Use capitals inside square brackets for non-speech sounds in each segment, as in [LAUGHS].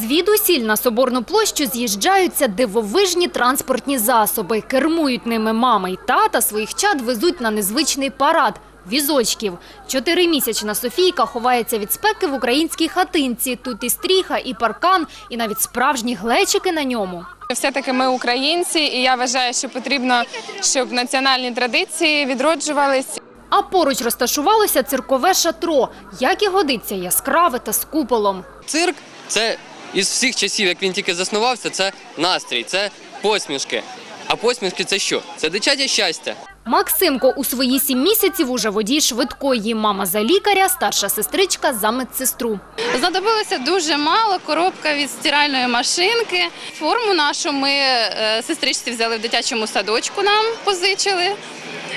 Звідусіль на Соборну площу з'їжджаються дивовижні транспортні засоби. Кермують ними мама й тата, своїх чад везуть на незвичний парад – візочків. Чотиримісячна Софійка ховається від спеки в українській хатинці. Тут і стріха, і паркан, і навіть справжні глечики на ньому. Все-таки ми українці, і я вважаю, що потрібно, щоб національні традиції відроджувались. А поруч розташувалося циркове шатро, як і годиться, яскраве та з куполом. Цирк це із всіх часів, як він тільки заснувався, це настрій, це посмішки. А посмішки це що? Це дитяче щастя. Максимко у свої сім місяців уже водій швидкої. Мама за лікаря, старша сестричка за медсестру. Знадобилося дуже мало, коробка від стиральної машинки. Форму нашу ми е, сестричці взяли в дитячому садочку, нам позичили.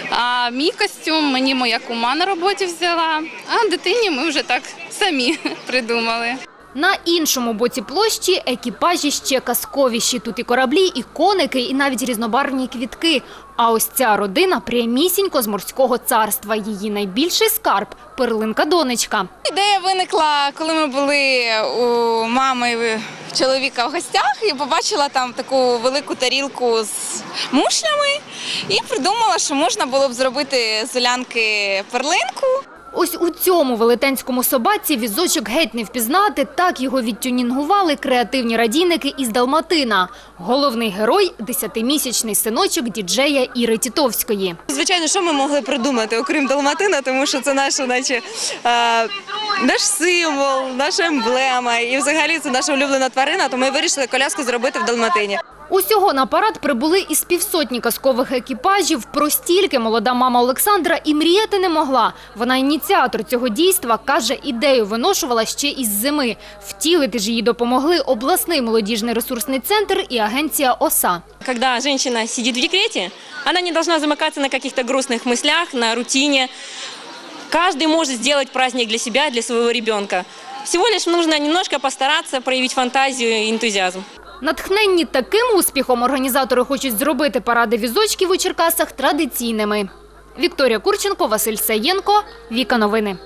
А мій костюм мені моя кума на роботі взяла, а дитині ми вже так самі [LAUGHS] придумали. На іншому боці площі екіпажі ще казковіші. Тут і кораблі, і коники, і навіть різнобарвні квітки. А ось ця родина прямісінько з морського царства. Її найбільший скарб – перлинка-донечка. Ідея виникла, коли ми були у мами чоловіка в гостях і побачила там таку велику тарілку з мушлями і придумала, що можна було б зробити з улянки перлинку. Ось у цьому велетенському собаці візочок геть не впізнати, так його відтюнінгували креативні радійники із Далматина. Головний герой – десятимісячний синочок діджея Іри Тітовської. Звичайно, що ми могли придумати, окрім Далматина, тому що це наша, наче, е, наш символ, наша емблема. І взагалі це наша улюблена тварина, то ми вирішили коляску зробити в Далматині. Усього на парад прибули із півсотні казкових екіпажів. Про стільки молода мама Олександра і мріяти не могла. Вона ініціатор цього дійства, каже, ідею виношувала ще із зими. Втілити ж їй допомогли обласний молодіжний ресурсний центр і агенція ОСА. Когда женщина сидит в декрете, она не должна замыкаться на каких-то грустных мыслях, на рутине. Каждый может сделать праздник для себя, для своего ребенка. Всего лишь нужно немножко постараться, проявить фантазию и энтузиазм. Натхненні таким успіхом організатори хочуть зробити паради візочків у Черкасах традиційними. Вікторія Курченко, Василь Саєнко, Віка Новини.